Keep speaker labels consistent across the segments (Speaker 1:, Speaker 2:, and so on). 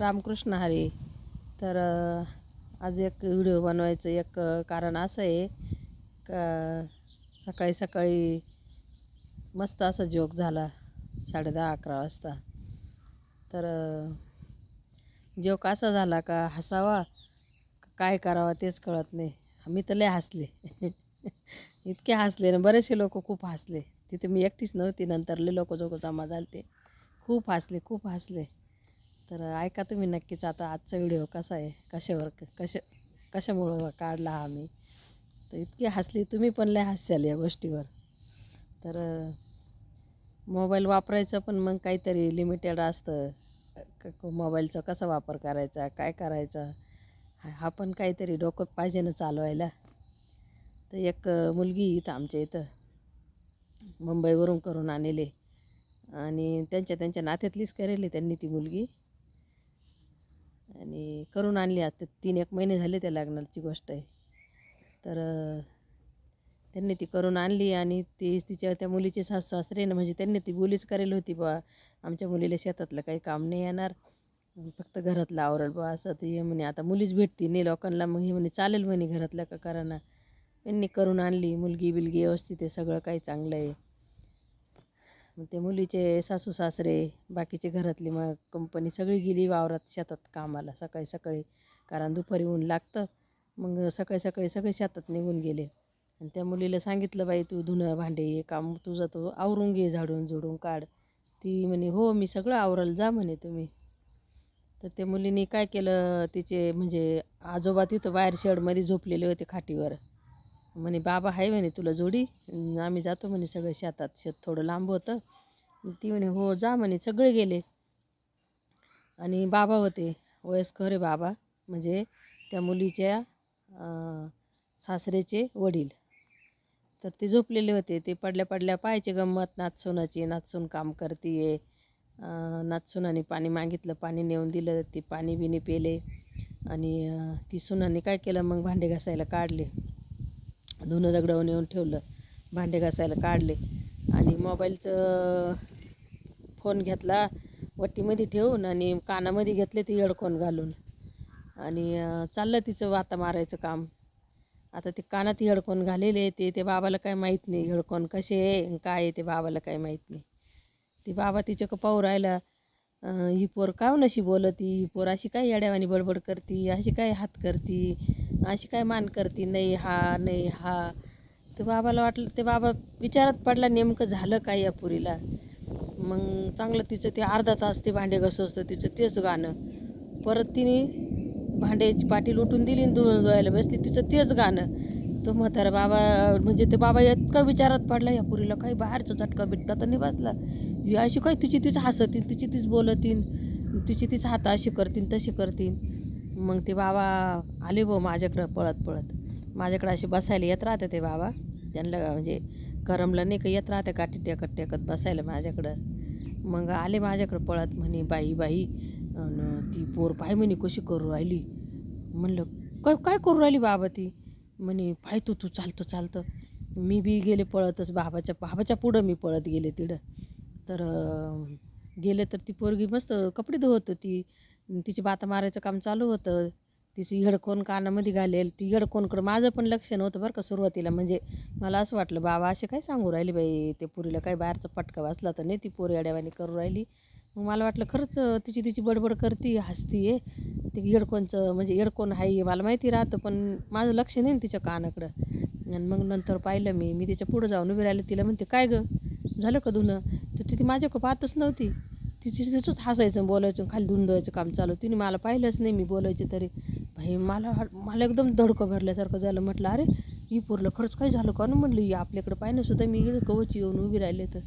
Speaker 1: रामकृष्ण हरी. तर आज एक व्हिडिओ बनवायचं एक कारण असं आहे का सकाळी सकाळी मस्त असा जोक झाला साडे दहा अकरा वाजता. तर जोक असा झाला का हसावा का काय करावा तेच कळत नाही. मी तर लय हसले. इतके हसले ना बरेचसे लोक खूप हसले. तिथे मी एकटीच नव्हती नंतर लय लोक जोक जमा झाले ते खूप हसले खूप हसले. तर ऐका तुम्ही नक्कीच आता आजचा व्हिडिओ कसा आहे? कशावर कशा कशामुळं काढला हा मी? तर इतकी हसली तुम्ही पण लय हसाल या गोष्टीवर. तर मोबाईल वापरायचं पण मग काहीतरी लिमिटेड असतं. क- मोबाईलचा कसा वापर करायचा? काय करायचा? हा हा पण काहीतरी डोकं पाहिजे ना चालवायला. तर एक मुलगी इथं आमच्या इथं. मुंबईवरून करून आणले. आणि त्यांच्या त्यांच्या नात्यातलीच करेली त्यांनी ती मुलगी. आणि करून आणली आता. तीन एक महिने झाले त्या लग्नाची गोष्ट आहे. तर त्यांनी ती करून आणली आणि ती तिच्या त्या मुलीचे सासू सासरे ना म्हणजे त्यांनी ती बोलीच करेल होती बा आमच्या मुलीला शेतातलं काही काम नाही येणार. फक्त घरातलं आवरल बा असं ते हे म्हणे. आता मुलीच भेटती नाही लोकांना मग हे म्हणे चालेल म्हणे घरातलं का कराना त्यांनी करून आणली. मुलगी बिलगी व्यवस्थित आहे सगळं काही चांगलं आहे. मग ते मुलीचे सासू सासरे बाकीचे घरातली मग कंपनी सगळी गेली वावरात शेतात कामाला सकाळी सकाळी. कारण दुपारी ऊन लागतं. मग सकाळी सकाळी सगळे शेतात निघून गेले. आणि त्या मुलीला सांगितलं बाई तू धुणं भांडे हे काम तुझं तू आवरून घे झाडून झुडून काढ. ती म्हणे हो मी सगळं आवरायला जा म्हणे तुम्ही. तर त्या मुलीने काय केलं तिचे म्हणजे आजोबा तिथं बाहेर शेडमध्ये झोपलेले होते खाटीवर. म्हणे बाबा आहे म्हणे तुला जोडी. आम्ही जातो म्हणे सगळं शेतात शेत थोडं लांब होतं. ती म्हणे हो जा म्हणे. सगळे गेले. आणि बाबा होते वयस्कर आहे बाबा. म्हणजे त्या मुलीच्या सासरेचे वडील. तर ते झोपलेले होते. ते पडल्या पडल्या पाहायचे गंमत नाचसुनाची नाचसून काम करते नाचसुनाने पाणी मागितलं पाणी नेऊन दिलं ते पाणी बिणी पेले. आणि ती सुनाने काय केलं? मग भांडे घासायला काढले. धुणं दगडावर नेऊन ठेवलं भांडे घासायला काढले आणि मोबाईलचं फोन घेतला वट्टीमध्ये ठेवून आणि कानामध्ये घेतले ते हेडफोन घालून. आणि चाललं तिचं वाता मारायचं काम. आता ते कानात हेडफोन घालेले ते ते बाबाला काय माहीत नाही हेडफोन कसे आहे काय आहे ते बाबाला काय माहीत नाही. ते बाबा तिच्या पाहू राहिला ही पोर का नशी बोलती? ही पोर अशी काय येड्यावानी बडबड करती? अशी काय हात करती? अशी काय मान करती? नाही हा नाही हा. ते बाबाला वाटलं ते बाबा विचारात पडला नेमकं झालं काय या पुरीला? मग चांगलं तिचं ते अर्धा तास ते भांडे असतं तिचं तेच गाणं. परत तिने भांड्याची पाटी लुटून दिली धुवून धुवायला बसली तिचं तेच गाणं. तो म्हातारा बाबा म्हणजे ते बाबा इतका विचारात पडला या पुरीला काही बाहेरचा झटका बिटका तर नाही बसला. ही अशी काय तुझी तीच हसतीन तुझी तीच बोलतीन तुझी तीच हात अशी करतीन तशी करतीन. मग ते बाबा आले बो माझ्याकडं पळत पळत. माझ्याकडं असे बसायला येत राहते ते बाबा. त्यांना म्हणजे करमलं नाही का येत राहते काठी टेकत टेकत बसायला माझ्याकडं. मग आले माझ्याकडं पळत म्हणे बाई बाई. ती पोर पाय म्हणे कशी करू राहिली? म्हणलं काय काय करू राहिली बाबा ती? म्हणे पाय तू तू चालतो चालतं. मी बी गेले पळतच बाबाच्या बाबाच्या पुढं मी पळत गेले तिडं. तर गेले तर ती पोरगी मस्त कपडे धुवत होती. तिची बाता मारायचं काम चालू होतं. तिची हेडकोन कानामध्ये घालेल. ती हेडकोनकडं माझं पण लक्ष नव्हतं बरं का सुरुवातीला. म्हणजे मला असं वाटलं बाबा असे काय सांगू राहिली बाई? ते पुरीला काय बाहेरचा पटका वाचला तर नाही ती पोरी अड्यावानी करू राहिली. मग मला वाटलं खरंच तिची तिची बडबड करते हसती आहे. ते हेडकोनचं म्हणजे हेडकोन आहे मला माहिती राहतं पण माझं लक्ष नाही ना तिच्या कानाकडं. आणि मग नंतर पाहिलं मी. मी तिच्या पुढं जाऊन उभी राहिले. तिला म्हणते काय गं? झालं का धुणं? तर तिथे माझ्याकडं पाहतच नव्हती. तिची तिचंच हसायचं बोलायचं खाली धुंदवायचं काम चालू. तिने मला पाहिलंच नाही मी बोलायचे तरी. भाई मला मला एकदम धडकं भरल्यासारखं झालं. म्हटलं अरे ही पोरलं खरंच काय झालं का? ना म्हटलं ही आपल्याकडं पाहिलंसुद्धा मी इकडे कवची येऊन उभी राहिले तर.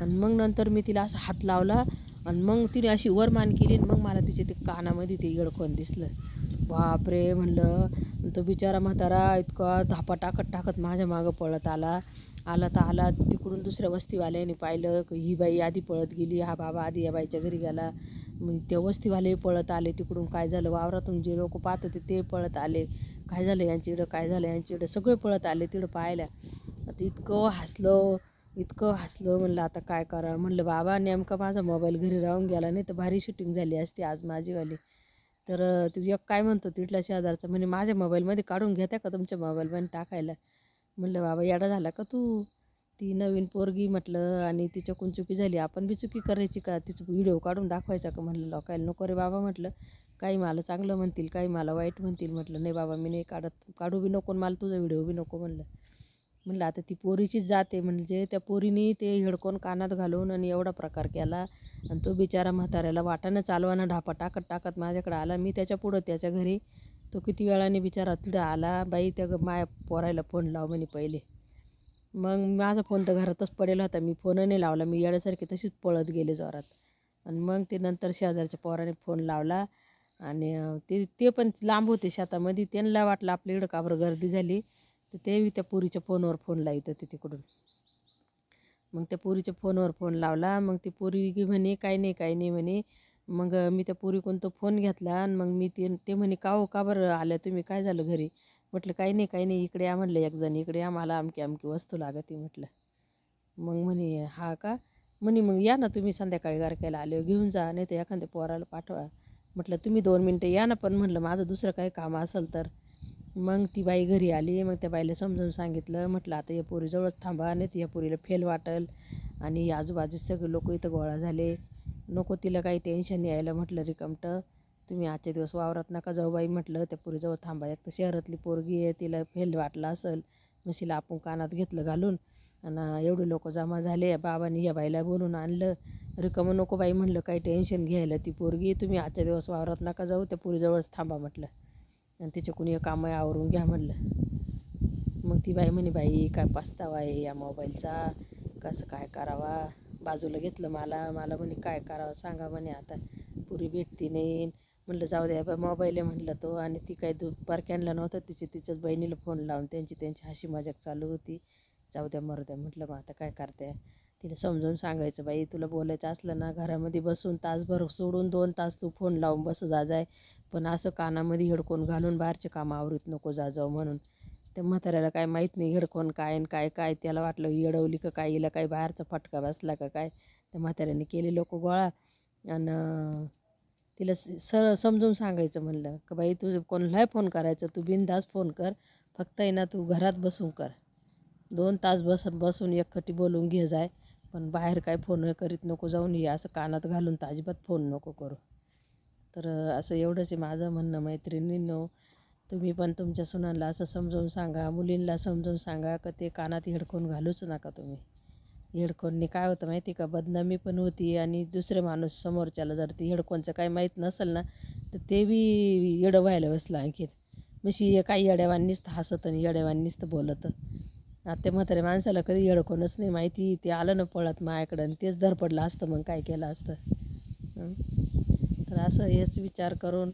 Speaker 1: आणि मग नंतर मी तिला असा हात लावला आणि मग तिने अशी वरमान केली आणि मग मला तिचे ते कानामध्ये ते इडकून दिसलं. बापरे म्हणलं तो बिचारा म्हातारा इतका धापा टाकत टाकत माझ्या मागं पळत आला. आला तर आला. तिकडून दुसऱ्या वस्तीवाल्याने पाहिलं की ही बाई आधी पळत गेली हा बाबा आधी या बाईच्या घरी गेला. मग त्या वस्तीवाले पळत आले तिकडून काय झालं? वावरातून जे लोक पाहत होते ते पळत आले. काय झालं यांच्याकडं? काय झालं यांच्याकडं? सगळे पळत आले तिकडं पाहायला. आता इतकं हसलं इतकं हसलं. म्हणलं आता काय करा म्हणलं बाबा नेमका माझा मोबाईल घरी राहून गेला नाही तर भारी शूटिंग झाली असती आज माझीवाली. तर तुझी एक काय म्हणतो तिथला शेजारचा? म्हणे माझ्या मोबाईलमध्ये काढून घेत्या का तुमच्या मोबाईलमध्ये टाकायला? म्हणलं बाबा याडा झाला का तू? ती नवीन पोरगी म्हटलं आणि तिच्याकडून चुकी झाली? आपण बी चुकी करायची का? तिचं व्हिडिओ काढून दाखवायचा का? म्हटलं लोकायला नको रे बाबा म्हटलं. काही मला चांगलं म्हणतील काही मला वाईट म्हणतील म्हटलं. नाही बाबा मी नाही काढत. काढू बी नको मला तुझा व्हिडिओ बी नको म्हणलं. म्हणलं आता ती पोरीचीच जाते म्हणजे त्या पोरीने ते हेडकोन कानात घालून आणि एवढा प्रकार केला आणि तो बिचारा म्हाताऱ्याला वाटानं चालवाना ढापा टाकत टाकत माझ्याकडे आला. मी त्याच्या पुढं त्याच्या घरी तो किती वेळाने बिचारा तिथं आला बाई त्या माया पोरायला फोन लाव म्हणे पहिले. मग माझा फोन तर घरातच पडेल होता. मी फोन नाही लावला. मी येण्यासारखी तशीच पळत गेले जोरात. आणि मग ते नंतर शेजारच्या पोराने फोन लावला. आणि ते ते पण लांब होते शेतामध्ये. त्यांना वाटलं आपल्या इकडं का बरं गर्दी झाली. तर ते त्या पोरीच्या फोनवर फोन लावित होते तिकडून. मग त्या पोरीच्या फोनवर फोन लावला. मग ती पोरी की म्हणे काय नाही काय नाही म्हणे. मग मी त्या पोरी तो फोन घेतला आणि मग मी ते ते म्हणे का हो का बरं आल्या तुम्ही? काय झालं घरी? म्हटलं काही नाही काही नाही इकडे या म्हणलं एक जण इकडे या मला अमकी अमकी वस्तू लागते म्हटलं. मग म्हणे हा का? म्हणे मग या ना तुम्ही संध्याकाळी गारकायला आले घेऊन जा नाही तर एखाद्या पोराला पाठवा. म्हटलं तुम्ही दोन मिनटं या ना पण म्हटलं माझं दुसरं काही काम असेल तर. मग ती बाई घरी आली मग त्या बाईला समजावून सांगितलं म्हटलं आता या पोरीजवळच थांबा नाही तर या पोरीला फेल वाटेल आणि आजूबाजू सगळे लोक इथं गोळा झाले नको तिला काही टेन्शन यायला म्हटलं रिकमटं. तुम्ही आजचे दिवस वावरात नका जाऊ बाई म्हटलं. त्या पुरीजवळ थांबा. एक तर शहरातली पोरगी आहे तिला फेल वाटलं असेल. म्हशीला आपण कानात घेतलं घालून. आणि एवढे लोक जमा झाले. बाबांनी या बाईला बोलून आणलं. रिकमं नको बाई म्हणलं काही टेन्शन घ्यायला ती पोरगी. तुम्ही आजच्या दिवस वावरात नका जाऊ. त्या पोरीजवळच थांबा म्हटलं. आणि तिच्या कुणी कामं आवरून घ्या म्हटलं. मग ती बाई म्हणे बाई काय पस्तावा आहे या मोबाईलचा? कसं काय करावा? बाजूला घेतलं मला मला म्हणे काय करावं? सांगा म्हणे आता. पुरी भेटती नाही. म्हणलं जाऊ द्या बा मोबाईल आहे म्हणलं तो. आणि ती काय दुपार आणला नव्हता. तिची तिच्याच बहिणीला फोन लावून त्यांची त्यांची हशी मजाक चालू होती. जाऊ द्या मरू द्या म्हटलं मग आता काय करते? तिला समजावून सांगायचं बाई तुला बोलायचं असलं ना घरामध्ये बसून तासभर सोडून दोन तास तू फोन लावून बस जा जाय पण असं कानामध्ये हेडकोन घालून बाहेरचे कामं आवरीत नको जा जाऊ म्हणून. त्या म्हाताऱ्याला काय माहीत नाही हेडकोन काय आणि काय काय त्याला वाटलं येडवली का काय हिला काय बाहेरचा फटका बसला का काय. त्या म्हाताऱ्याने केले लोक गोळा आणि तिला स सर समजून सांगायचं म्हणलं का बाई तुझं कोणालाही फोन करायचं तू बिनदास फोन कर फक्त आहे ना तू घरात बसून कर. दोन तास बस बसून एकखटी बोलून घे जाय पण बाहेर काय फोन करीत नको जाऊन ये असं कानात घालून तर अजिबात फोन नको करू. तर असं एवढंच आहे माझं म्हणणं मैत्रिणींनो. तुम्ही पण तुमच्या सुनांना असं समजवून सांगा मुलींना समजवून सांगा का ते कानात हेडफोन घालूच नका तुम्ही. हेडफोनने काय होतं माहिती का? बदनामी पण होती आणि दुसरे माणूस समोरच्याला जर ती हेडफोनचं काही माहीत नसेल ना तर ते बी येडं व्हायला बसलं आणखीन. मशी काही येड्यावांनीच तर हसत आणि येड्यावांनीच तर बोलत. आता म्हातारे माणसाला कधी हेडफोनच नाही माहिती. ते आलं ना पळत माझ्याकडं आणि तेच धरपडलं असतं मग काय केलं असतं. तर असं हेच विचार करून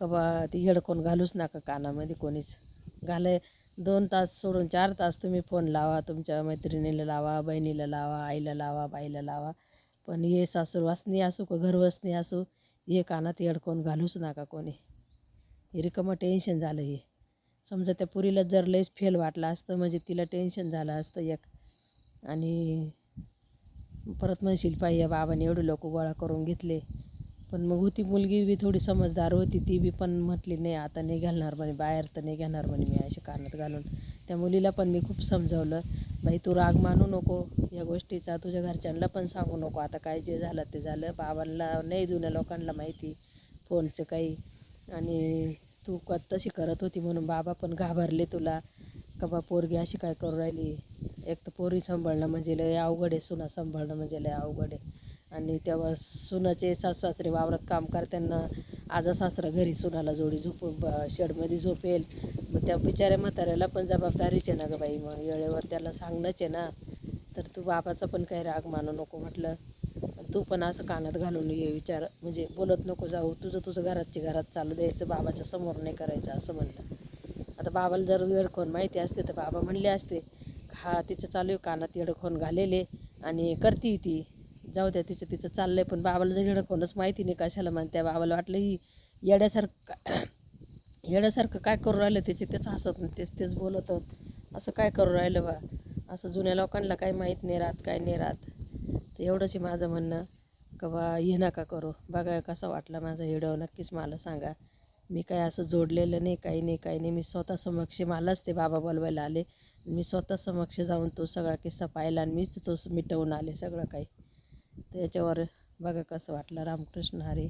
Speaker 1: का बा ती हेडफोन घालूच नका कानामध्ये कोणीच. घालाय दोन तास सोडून चार तास तुम्ही फोन लावा तुमच्या मैत्रिणीला लावा बहिणीला लावा आईला लावा बाईला लावा. पण हे सासूर वासनी असू का घरवसनी असू हे कानात हेडफोन घालूच नका कोणी. हे रिकमं टेन्शन झालं हे. समजा त्या पुरीला जर लईच फेल वाटलं असतं म्हणजे तिला टेन्शन झालं असतं एक. आणि परत म्हणशील पाहिजे या बाबाने एवढे लोक गोळा करून घेतले. पण मग होती मुलगी बी थोडी समजदार होती ती बी पण म्हटली नाही आता नाही घालणार म्हणे बाहेर तर नाही घेणार म्हणे मी अशा कानात घालून. त्या मुलीला पण मी खूप समजावलं बाई तू राग मानू नको या गोष्टीचा तुझ्या घरच्यांना पण सांगू नको आता काय जे झालं ते झालं बाबांना नाही जुन्या लोकांना माहिती फोनचं काही. आणि तू क तशी करत होती म्हणून बाबा पण घाबरले तुला का बा पोरगी अशी काय करू राहिली? एक तर पोरी सांभाळणं म्हणजे लय अवघड आहे सुना सांभाळणं म्हणजे लय अवघड आहे. आणि तेव्हा सुनाचे सासू सासरे वावरात काम करताना आजा सासरा घरी सुनाला जोडी झोपून ब शेडमध्ये झोपेल. मग त्या बिचाऱ्या म्हाताऱ्याला पण जबाबदारीच आहे ना गं बाई मग वेळेवर त्याला सांगणंच आहे ना. तर तू बाबाचा पण काही राग मानू नको म्हटलं. तू पण असं कानात घालून ये विचार. म्हणजे बोलत नको जाऊ. तुझं तुझं घरातची घरात चालू द्यायचं बाबाच्या समोर नाही करायचं असं म्हणलं. आता बाबाला जर येडखोन माहिती असते तर बाबा म्हणले असते हा तिचं चालू आहे कानात येडखोन घालेले आणि करती ती. जाऊ द्या तिचं तिचं चाललंय पण बाबाला जर कोणच माहिती नाही कशाला म्हणत्या बाबाला वाटलं ही येड्यासारखं येड्यासारखं काय करू राहिलं त्याचे तेच हसत तेच तेच बोलत असं काय करू राहिलं बा? असं जुन्या लोकांना काही माहीत नाही राहत काय नाही राहत. तर एवढंच माझं म्हणणं. का बा हे नका करू. बघा कसं वाटलं माझं हिडव नक्कीच मला सांगा. मी काय असं जोडलेलं नाही काही नाही काही नाही. मी स्वतः समक्ष मलाच ते बाबा बोलवायला आले. मी स्वतः समक्ष जाऊन तो सगळा किस्सा पाहिला आणि मीच तो मिटवून आले सगळं काही. तर याच्यावर बघा कसं वाटलं. रामकृष्ण हरी.